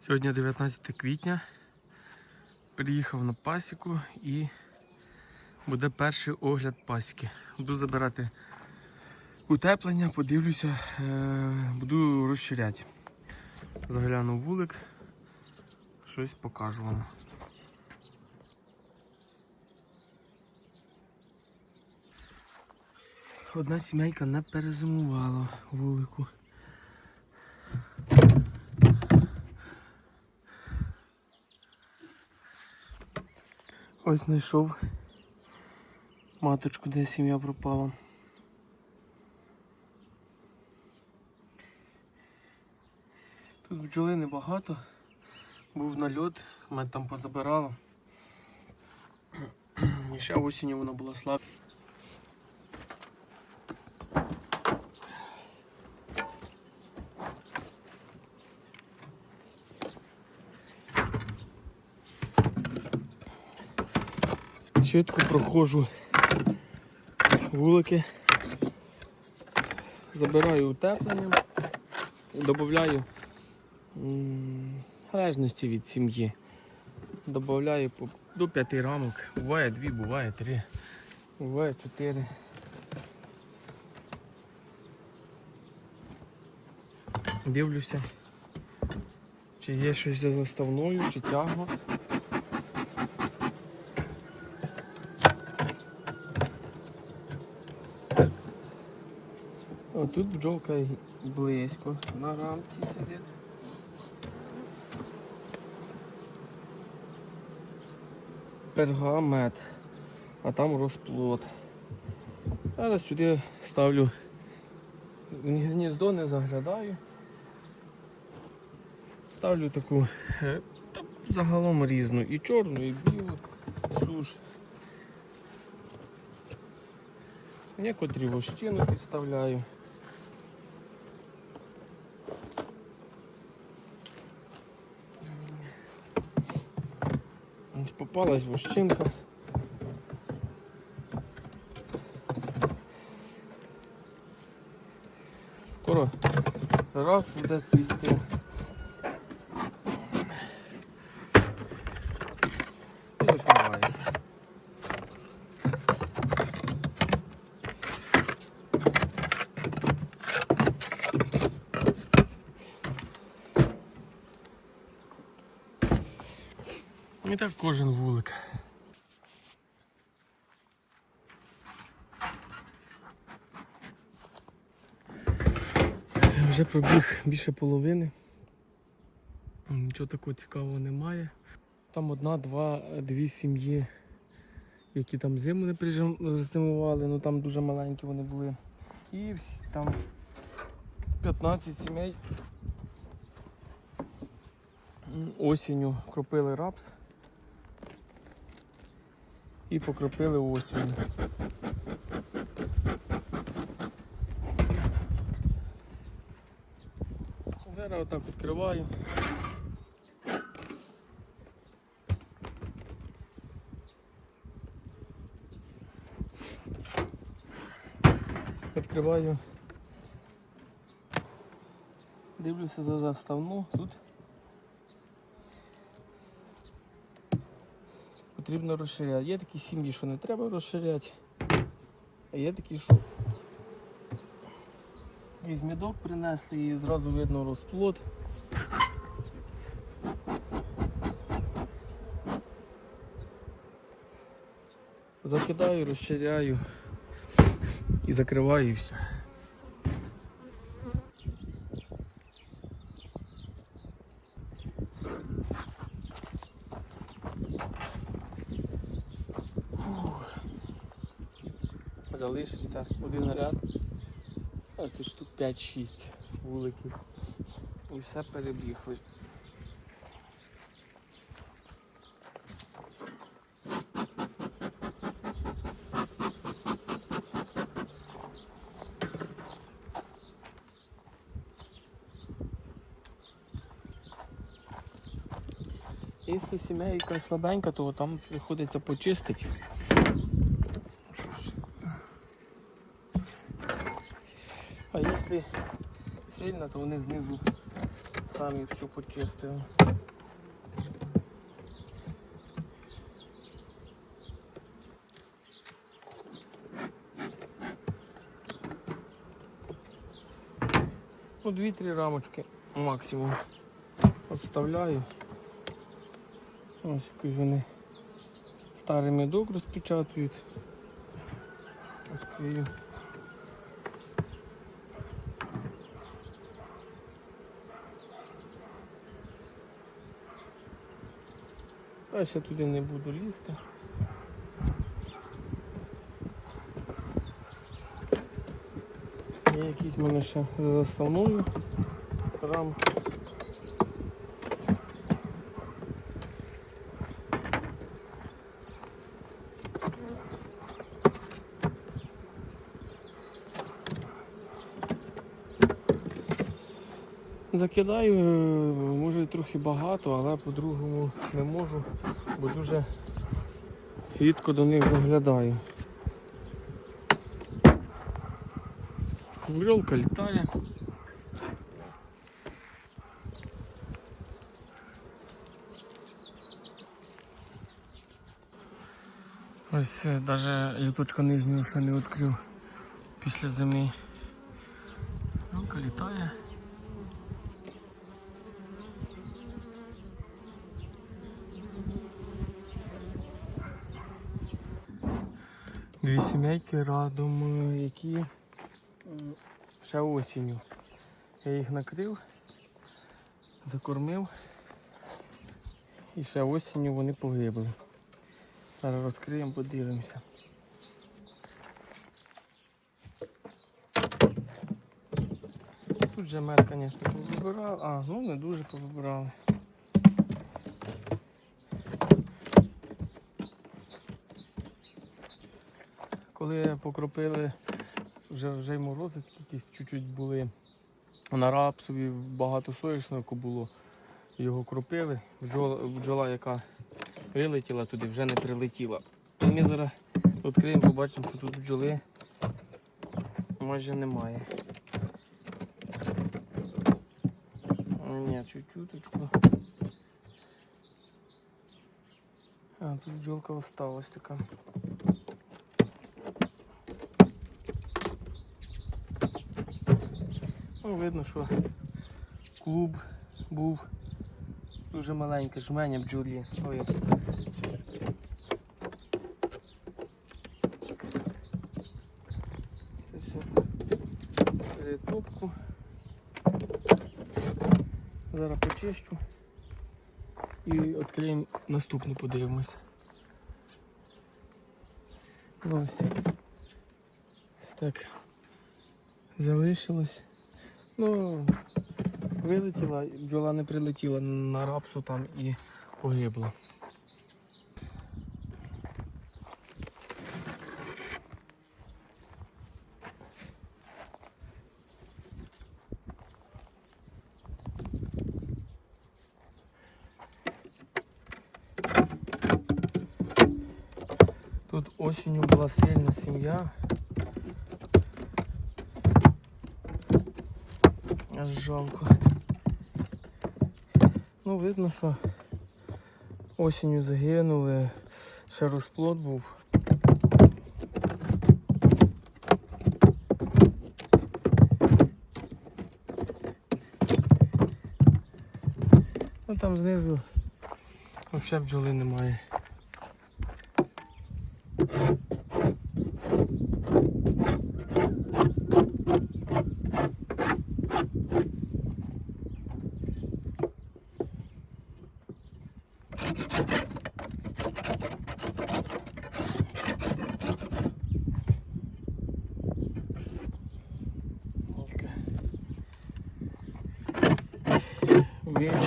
Сьогодні 19 квітня. Приїхав на пасіку і буде перший огляд пасіки. Буду забирати утеплення, подивлюся, е, буду розширяти. Загляну вулик, щось покажу вам. Одна сімейка не перезимувала вулику. Ось знайшов маточку, де сім'я пропала. Тут бджоли небагато. Був нальот, мене там позабирало. І ще осінню вона була слабша. Швидко проходжу вулики, забираю утепленням, додаю залежності від сім'ї. Додаю до 5 рамок. Буває 2, буває 3, буває 4. Дивлюся, чи є щось за заставною, чи тягла. О, тут бджолка близько на рамці сидить. Пергамет, а там розплод. Зараз сюди ставлю гніздо, не заглядаю. Ставлю таку е, та загалом різну, і чорну, і білу, суш. Некотрі вощину підставляю. Ось Попалась вощинка. Скоро раз буде цвісти. І закриваю. І так кожен вулик. Вже пробіг більше половини. Нічого такого цікавого немає. Там одна, два, дві сім'ї, які там зиму не призимували, ну там дуже маленькі вони були. І там 15 сімей осінню кропили рапс і покропили осінню. Зараз отак відкриваю. Відкриваю. Дивлюся за заставну тут. Потрібно розширяти. Є такі сім'ї, що не треба розширяти, а є такі, що із мідок принесли і зразу видно розплод. Закидаю, розширяю і закриваю все. Залишився один ряд. А тут штук 5-6 вуликів. І все перебігли. Якщо сімейка слабенька, то там приходиться почистити. якщо сильно, то вони знизу самі все почистили. Ну, Дві-три рамочки максимум відставляю. Ось якось вони старий медок розпечатують. Открию. Ще туди не буду лізти. Є якісь в мене ще за заставною рамки. Закидаю, е, може трохи багато, але по-другому не можу, бо дуже рідко до них заглядаю. Брелка літає. Ось навіть літочка нижнього ще не відкрив після зими. Брелка літає. Дві сімейки радом, які ще осінню. Я їх накрив, закормив і ще осінню вони погибли. Зараз розкриємо, подивимося. Тут же мед, звісно, повибирав, а, ну не дуже повибирали. Коли покропили, вже, вже й морози такі якісь чуть-чуть були. На рапсові багато соняшнику було. Його кропили. Бджола, бджола, яка вилетіла туди, вже не прилетіла. І ми зараз відкриємо, побачимо, що тут бджоли майже немає. Ні, чуть-чуточку. А, тут бджолка осталась така. Ну, видно, що клуб був дуже маленький, жменя бджолі. Ой. Це все перетопку. Зараз почищу і відкриємо наступну, подивимося. Ну. Ось так залишилось. Ну, вилетіла, бджола не прилетіла на рапсу там і погибла. Тут осінню була сильна сім'я. Жалко. Ну, видно, що осінню загинули, ще розплод був. Ну там знизу взагалі бджоли немає.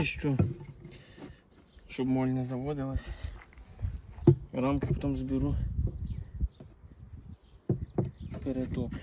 Вичищу, щоб моль не заводилась. Рамки потім зберу, перетоплю.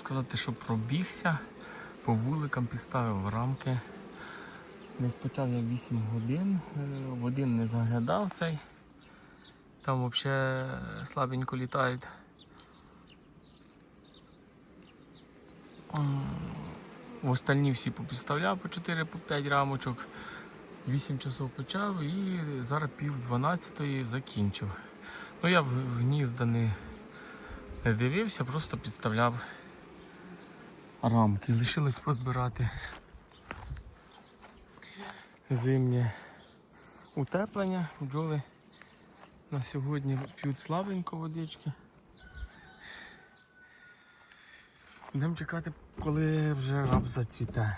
Сказати, що пробігся, по вуликам підставив рамки. Десь почав я 8 годин, е, в один не заглядав цей. Там взагалі слабенько літають. В остальні всі попідставляв по 4-5 рамочок. 8 часов почав і зараз пів 12 закінчив. Ну я в гнізда не, не дивився, просто підставляв рамки. Лишилось позбирати зимнє утеплення. Бджоли на сьогодні п'ють слабенько водички. Будемо чекати, коли вже раб зацвіте.